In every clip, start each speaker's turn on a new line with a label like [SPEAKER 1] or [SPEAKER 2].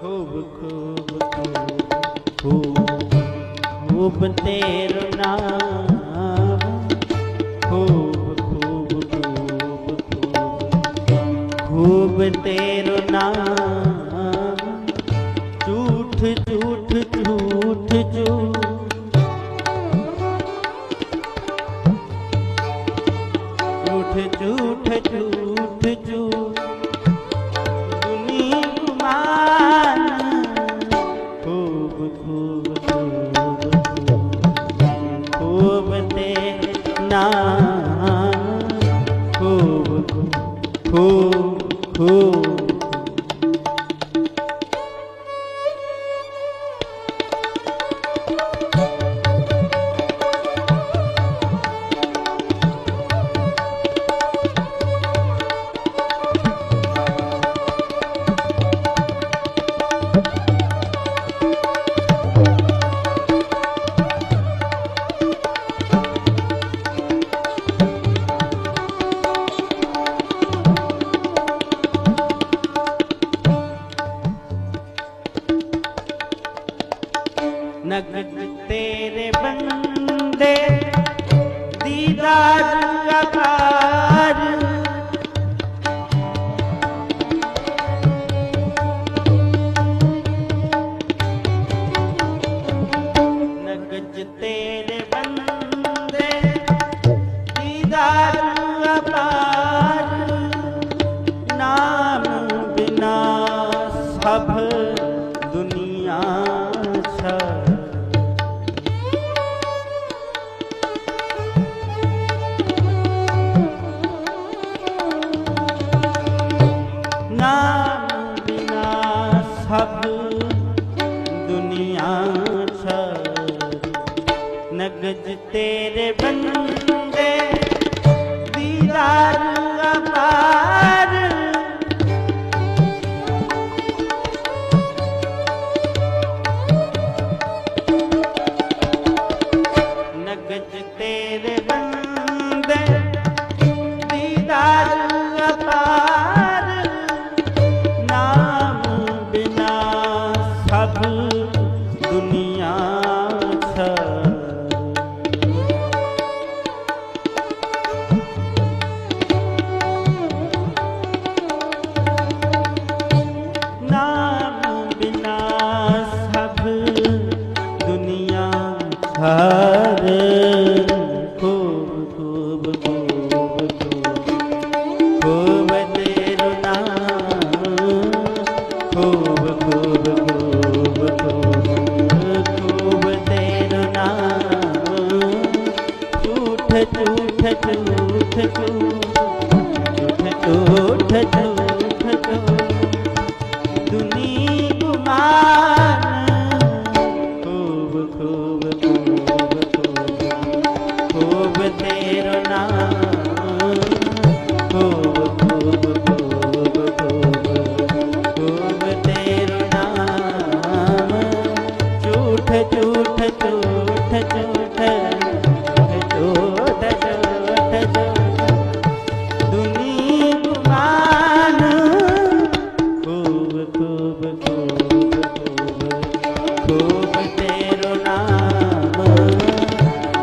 [SPEAKER 1] ખૂબ ખૂબ ખૂબ ખૂબ તેરું નામ ખૂબ ખૂબ ખૂબ ખૂબ ખૂબ તેરું નામ ਝੂਠ ਝੂਠ ਝੂਠ ਝੂਠ ਹਰੇ ਖੂਬ ਖੂਬ ਖੂਬ ਖੂਬ ਖੂਬ ਤੇਰੂ ਨਾਮ ਖੂਬ ਖੂਬ ਖੂਬ ਨਾਮ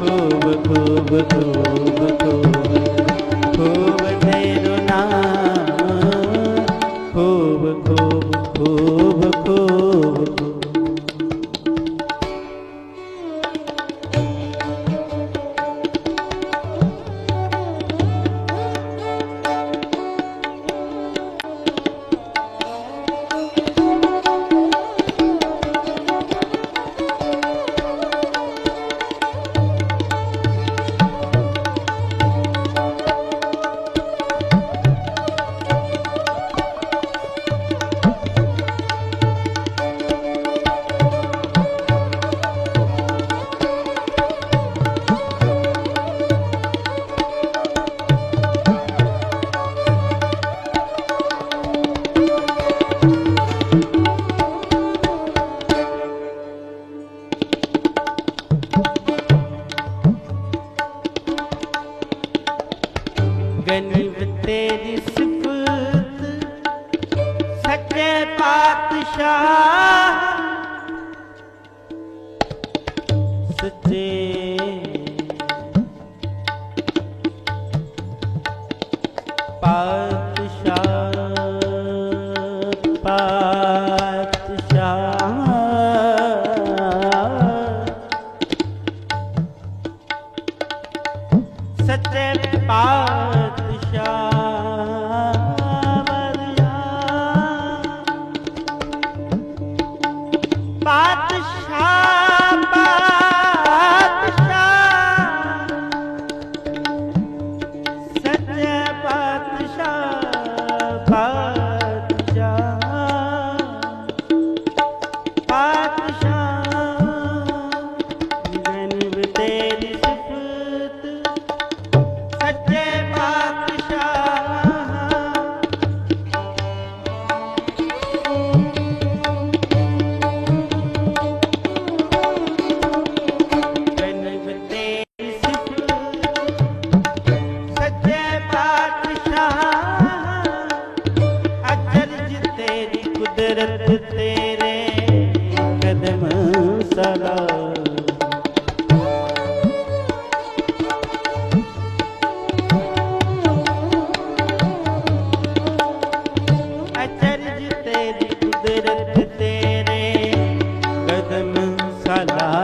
[SPEAKER 1] खूब खूब खूब ਪਾਤਸ਼ਾਹ। ना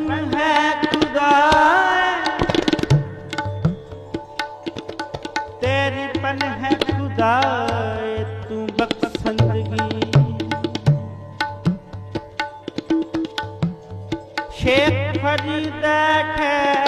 [SPEAKER 1] ਬਨ ਹੈ ਹੈ ਤੂੰ ਬਖਸ਼ੰਦਗੀ ਸ਼ੇਖ ਫਰੀਦ ਖੈ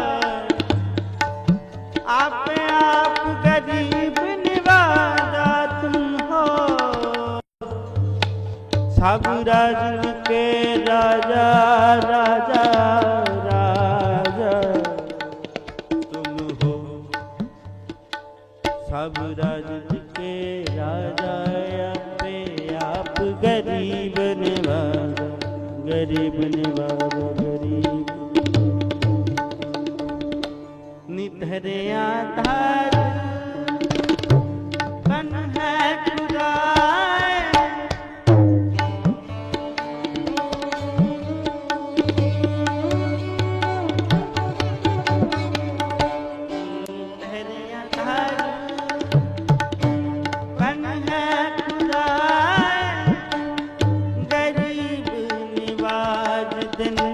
[SPEAKER 1] ਸਭ ਰਜ ਕੇ ਰਾਜਾ ਰਾਜਾ ਰਾਜਾ ਤੁਮ ਹੋ ਸਭ ਕੇ ਰਾਜਾ ਆਪੇ ਆਪ ਗਰੀਬ ਨਿਵਾਜ ਗਰੀਬ ਨਿਵਾਜ ਗਰੀਬ ਨਿਧਰਿਆ ਧਾਰ காதல்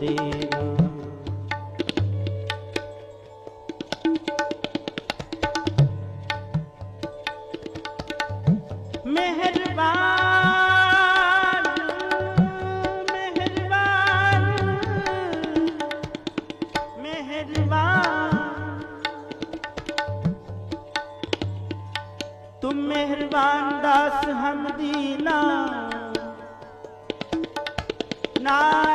[SPEAKER 1] ਦੇਵਾ ਮਿਹਰਬਾਨ ਮਿਹਰਬਾਨ ਮਿਹਰਬਾਨ ਤੁਮ ਮਿਹਰਬਾਨ ਦਾਸ ਹਮਦੀਨਾ ਨਾ